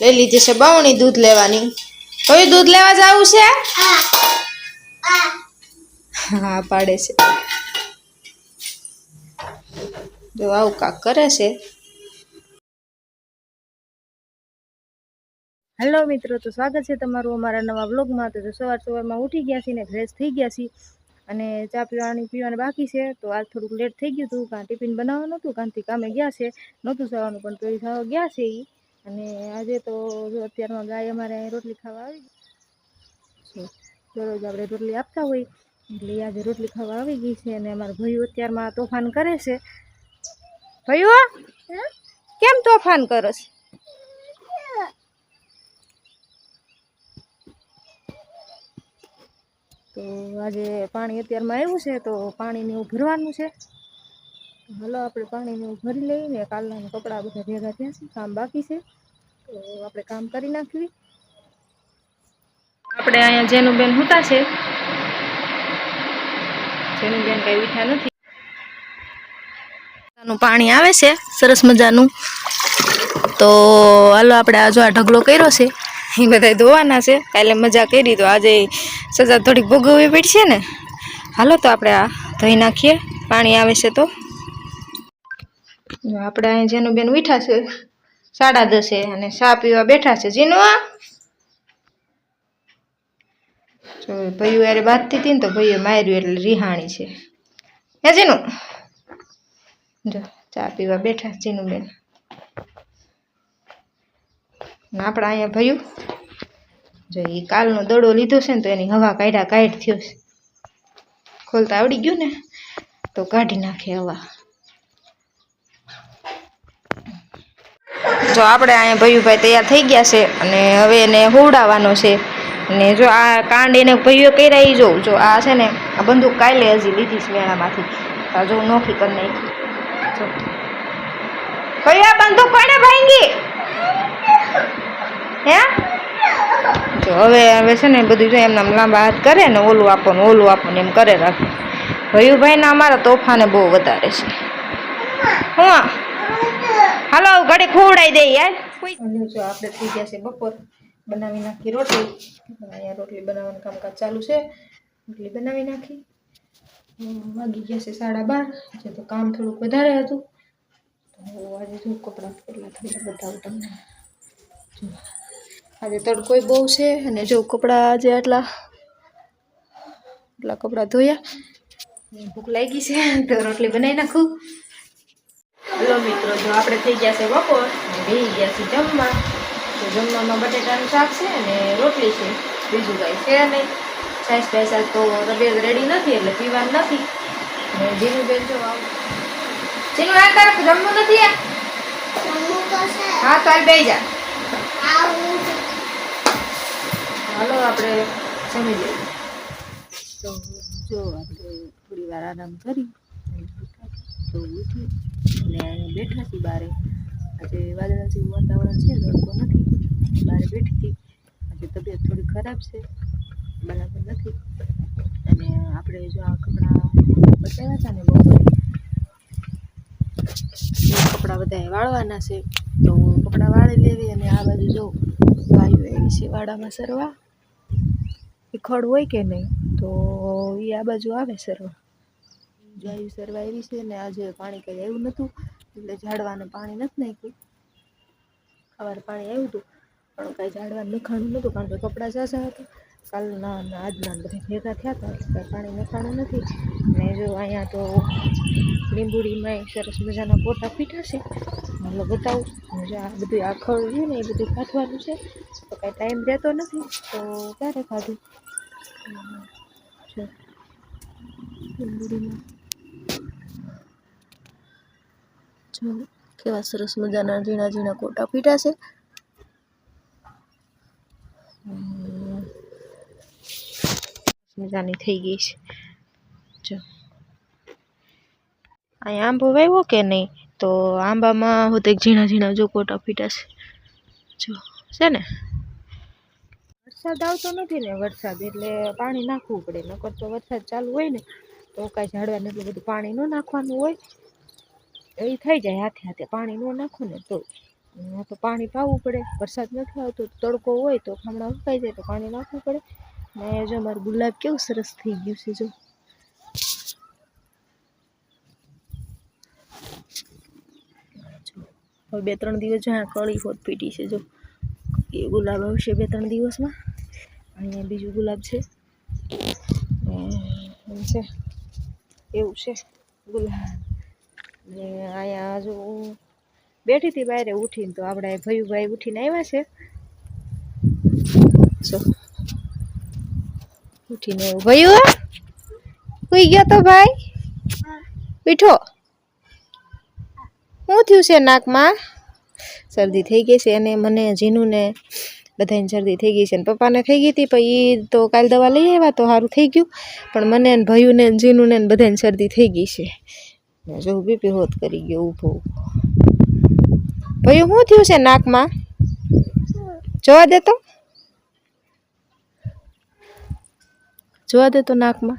લઈ લીધી છે બવણી દૂધ લેવાની. હવે દૂધ લેવા જવું છે? હા, પાડે છે. જો આવું કાક કરે છે. હેલો મિત્રો, તો સ્વાગત છે તમારું અમારા નવા બ્લોગમાં તો સવાર સવારમાં ઉઠી ગયા છીએ ને ફ્રેશ થઈ ગયા છીએ અને ચા પીવાની પીવાની બાકી છે. તો આજ થોડુંક લેટ થઈ ગયું હતું, કાં ટિફિન બનાવવાનું હતું, કાંથી કામે ગયા છે. નહોતું જવાનું પણ તો એ ગયા છે એ અને આજે તો અત્યારમાં ગાય અમારે અહીં રોટલી ખાવા આવી છે. દરરોજ આપણે રોટલી આપતા હોય, એટલે આજે રોટલી ખાવા આવી ગઈ છે અને અમારા ભાઈઓ અત્યારમાં તોફાન કરે છે. ભાઈઓ કેમ તોફાન કરો છે? તો આજે પાણી અત્યારમાં આવ્યું છે, તો પાણીને એવું ભરવાનું છે. હાલો આપણે પાણીને ભરી ભરી લઈને કાલના કપડાં બધા ભેગા થયા છે કામ બાકી છે તો આપણે કામ કરી નાખવી આપણે અહીંયા જેનુબેન હુતા છે. જેનુબેન કઈ ઉઠ્યા નથી. નું પાણી આવે છે સરસ મજાનું. તો હાલો આપણે આ જો આ ઢગલો કર્યો છે એ બધા ધોવાના છે કાલે મજા કરી તો આજે સજા થોડીક ભોગવવી પડશે ને. હાલો તો આપણે આ ધોઈ નાખીએ પાણી આવે છે તો. આપણે અહીં જેનું બેન ઉઠ્યા છે, સાડા દસે અને ચા પીવા બેઠા છે. જીનુઆ ભાઈઓ યારે બાંધતી હતી ને તો ભાઈએ માર્યું એટલે રિહાણી છે. હે જીનુ જો ચા પીવા બેઠા જીનું બેન. આપણા અહીંયા ભયું, જો એ કાલનો દડો લીધો છે ને તો એની હવા કાઢ્યા કાઢ થયો છે. ખોલતા આવડી ગયું ને? તો કાઢી નાખે હવા. જો આપણે અહીંયા ભૈયુભાઈ તૈયાર થઈ ગયા છે અને હવે એને હોવડાવવાનો છે. અને જો આ કાંડ એને ભૈયો કર્યા એ જોઉં જો આ છે ને, આ બંદૂક કાલે હજી લીધી છે મેળામાંથી. જો નોખી કરી નાખી. જો. આ બંદૂક કોને ભાંગી? હે? જો હવે હવે છે ને બધું જો એમના લાંબા હાથ કરે ને, ઓલું આપો ને ઓલું આપો ને એમ કરે રાખે. ભયુભાઈના અમારા તોફાને બહુ વધારે છે. હું. હાલો ઘડી ખોવડાઈ દે યાર. જો આપણે થઈ ગયા છે બપોર. બનાવી નાખી રોટલી. અહીંયા રોટલી બનાવવાનું કામકાજ ચાલુ છે. રોટલી બનાવી નાખી. વાગી ગયા છે સાડા બાર. જે તો કામ થોડુંક વધારે હતું. તો આજે જો કપડાં કેટલા થોડા બતાવું તમને. આજે તડકોય બહુ છે અને જો કપડાં આજે આટલા આટલા કપડાં ધોયા. ભૂખ લાગી છે, તો રોટલી બનાવી નાખું. હલો મિત્રો જો આપણે થઈ ગયા છે બપોર બેસી ગયા છે જમવા. તો જમવામાં બટેટાનું શાક છે અને રોટલી છે. બીજું કાંઈ છે નહીં. સાઈઝ પૈસા તો તબિયત રેડી નથી એટલે પીવાનું નથી. અને જીનું બેન જો આવું. જીનું આ તારે જમવું નથી? હા તો બે જા. હાલો આપણે જમી લઈએ. તો જો આપણે થોડી વાર આરામ કરી. તો ઉઠી અને અહીંયા બેઠા છીએ બારે. આજે વાદળા જેવું વાતાવરણ છે તડકો નથી. બારે બેઠી હતી. આજે તબિયત થોડી ખરાબ છે, બરાબર નથી. અને આપણે જો આ કપડાં બતાવ્યા હતા ને બપોરે કપડાં બધા વાળવાના છે. તો કપડાં વાળી લેવી અને આ બાજુ જો ગાયો એવી છે વાડામાં સરવા. ખડ હોય કે નહીં, તો એ આ બાજુ આવે સરવા. ગાયું સરવા આવી છે ને આજે પાણી કંઈ આવ્યું નહોતું, એટલે ઝાડવાને પાણી નથી નાખ્યું. સવારે પાણી આવ્યું હતું, પણ કાંઈ ઝાડવાને નખાણું નહોતું, કારણ કે કપડાં ઝાઝા હતા. કાલના આજના બધા ભેગા થયા હતા, એટલે પાણી નખાણું નથી. ને જો અહીંયા તો લીંબુડીમાં સરસ મજાના પોટા પીઠા છે. મતલબ બતાવું, મજા આ બધું આખળ છે ને એ બધું ખાધવાનું છે. તો કાંઈ ટાઈમ રહેતો નથી, તો ક્યારે ખાધું? લીંબુડીમાં જો કેવા સરસ મજાના ઝીણા ઝીણા કોટા પીટા છે. મજાની થઈ ગઈ છે. જો. અહીંયા આંબો વાવ્યો કે નહીં? તો આંબામાં હોતે ઝીણા ઝીણા જો કોટા પીટા છે. જો છે ને? વરસાદ આવતો નથી ને વરસાદ એટલે પાણી નાખવું પડે. નકર તો વરસાદ ચાલુ હોય ને તો કાંઈ ઝાડવાને એટલું બધું પાણી ન નાખવાનું હોય. એ થઈ જાય હાથે હાથે. પાણી ન નાખો ને તો તો પાણી પાવું પડે. વરસાદ નથી આવતો, તડકો હોય તો હમણાં ઉકાઈ જાય, તો પાણી નાખવું પડે. ને જો મારું ગુલાબ કેવું સરસ થઈ ગયું છે, જો. હવે બે ત્રણ દિવસ જો કળી હોત પીટી છે, જો. એ ગુલાબ આવશે બે ત્રણ દિવસમાં. અહીંયા બીજું ગુલાબ છે. છે. એવું છે. ગુલાબ. ને અહીંયા હજુ બેઠી હતી બહાર ઉઠીને તો આપણે ભયુભાઈ ઉઠીને આવ્યા છે. જો. ઉઠીને એવું ભયું સુઈ ગયો તો ભાઈ? બીઠો. શું થયું છે નાકમાં? શરદી થઈ ગઈ છે અને મને, જીનુને, બધાને શરદી થઈ ગઈ છે ને પપ્પાને થઈ ગઈ હતી, પણ એ તો કાલ દવા લઈ આવ્યા તો સારું થઈ ગયું. પણ મને ભયુને જીનુને બધાને શરદી થઈ ગઈ છે. જો બીપી હોત કરી ગયો ઊભો. ભાઈ શું થયું છે નાકમાં? જોવા દે તો. જોવા દે તો નાકમાં.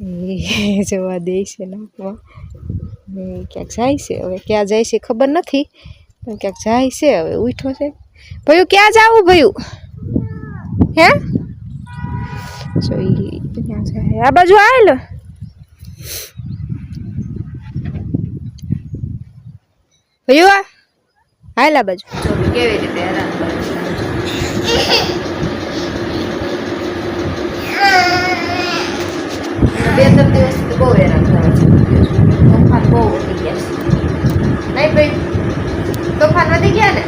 જોવા દે છે નાકમાં. ક્યાંક જાય છે હવે, ક્યાં જાય છે ખબર નથી, પણ ક્યાંક જાય છે હવે, ઉઠો છે. ભયું, ક્યાં જાવું ભયું? હે? આ બાજુ આવેલ? ભયું કેવી રીતે હેરાન બે ત્રણ દિવસથી બહુ હેરાન કરે છે. તોફાન બહુ વધી ગયા છે. નહીં ભાઈ, તોફાન વધી ગયા ને?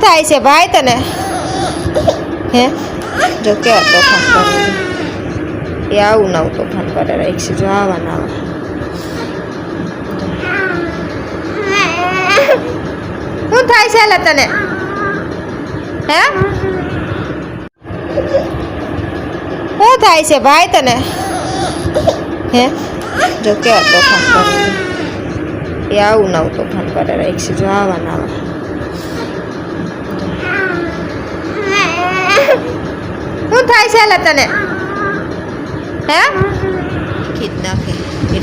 થાય છે ભાઈ તને? હે? જો કેવા તોફાન કરે. એ આવું નવું તોફાન કરે રાખ છે જો આવા ના શું થાય છે લે તને? હે? શું થાય છે ભાઈ તને? હે? જો કેવા તોફાન કરે. એ આવું નવું તોફાન કરે રાખ છે જો આવા ના થાય છે તને? હે? નાખે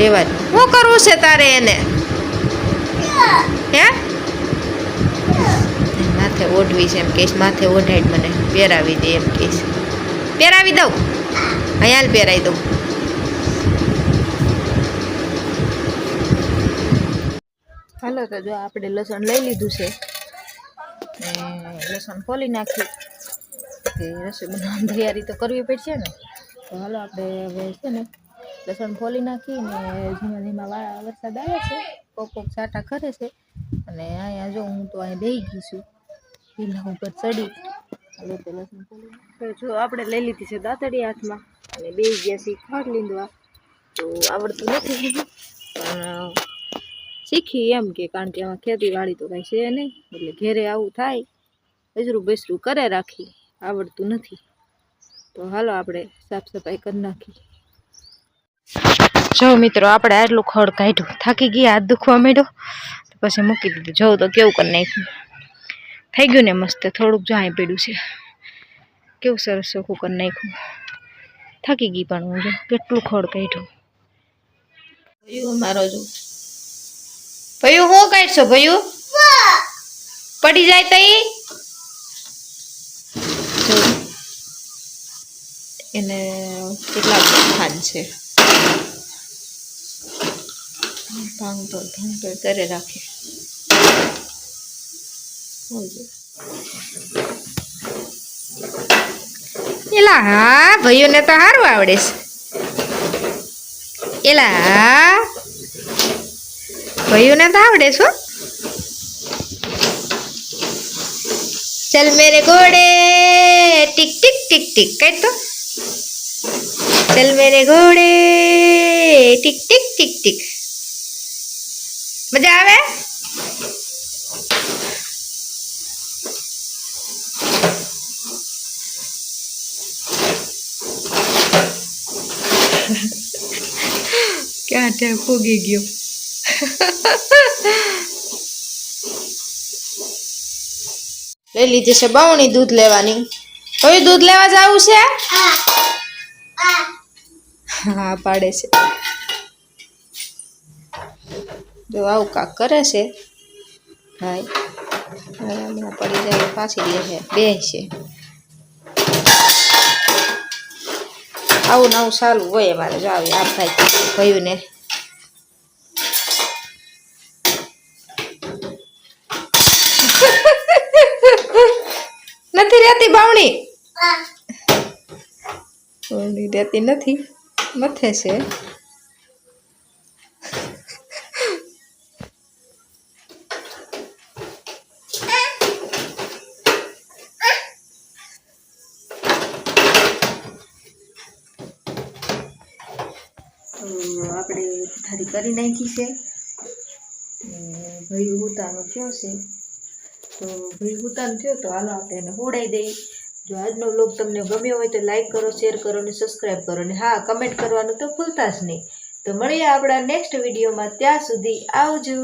રેવા શું કરવું છે તારે એને? હે? માથે ઓઢવી છે એમ કહીશ માથે ઓઢાઈ મને. પહેરાવી દે એમ કહીશ પહેરાવી દઉં? અહીંયા પહેરાવી દઉં. હાલો તો જો આપણે લસણ લઈ લીધું છે. લસણ ખોલી નાખ્યું કે રસોઈ બનાવવાની તૈયારી તો કરવી પડશે ને. તો હાલો આપણે હવે છે ને લસણ ફોલી નાખીને ધીમા ધીમા વાળા વરસાદ આવે છે, કોક કોક છાંટા કરે છે. અને અહીંયા જો હું તો અહીંયા બેહી ગઈ છું પીલા ઉપર ચડી. હાલો તો લસણ જો આપણે લઈ લીધી છે દાંતડી હાથમાં અને બેહી ગયા છીએ ખાટ લીંદવા તો આવડતું નથી. પણ શીખી એમ કે કારણ કે આમાં ખેતીવાડી તો કાંઈ છે નહીં. એટલે ઘેરે આવું થાય અજરું બેસરું કરે રાખી આવડતું નથી. તો હાલો આપણે સાફ સફાઈ કરી નાખીએ. જો મિત્રો, આપણે આટલું ખડ કાઢ્યું. થાકી ગયા, હાથ દુખવા માંડ્યો. પછી મૂકી દીધું. જોઉં તો કેવું કરી નાખ્યું. થઈ ગયું ને મસ્ત. થોડુંક જાય પડ્યું છે. કેવું સરસ ચોખ્ખું કરી નાખ્યું. થાકી ગઈ પણ હું જો. કેટલું ખડ કાઢ્યું. ભયું મારો જો. ભયું હું કાઢશો, ભયું? પડી જાય તો ઈ જો એને કેટલા ખાન છે. ભાંગતોડ ભાંગતોડ કરે રાખે. એલા, હા, ભાઈઓને તો સારું આવડે છે. એલા ભાઈઓને તો આવડે છે. ચલ, મેરે ઘોડે ટીક ટીક ટીક, ટિક, કઈ ચલ મેરે ઘોડે. ટિક ટિક ટિક ટિક. મજા આવે? ક્યાં ત્યાં ફૂગી ગયો? લઈ લીધી છે બવણી દૂધ લેવાની. હવે દૂધ લેવા જવું છે? હા. પાડે છે. જો આવું કાક કરે છે. ભાઈ પડી જાય પાછી લે છે. બે છે. આવું નવું સારું હોય અમારે. જો આવી આ ભાઈ ભયું ને. નથી રહેતી બાવણી? બાવણી રહેતી નથી, મથે છે. આપણે પથારી કરી નાખી છે. ભાઈ ઉતાનો થયો છે. તો ભાઈ ઉતાનો થયો તો હાલો આપણે એને હોડાઈ દઈએ. જો આજનો વ્લોગ તમને ગમ્યો હોય તો લાઈક કરો શેર કરો અને સબસ્ક્રાઈબ કરો. અને હા કમેન્ટ કરવાનું તો ભૂલતા જ નહીં. તો મળીએ આપણા નેક્સ્ટ વિડીયોમાં ત્યાં સુધી આવજો.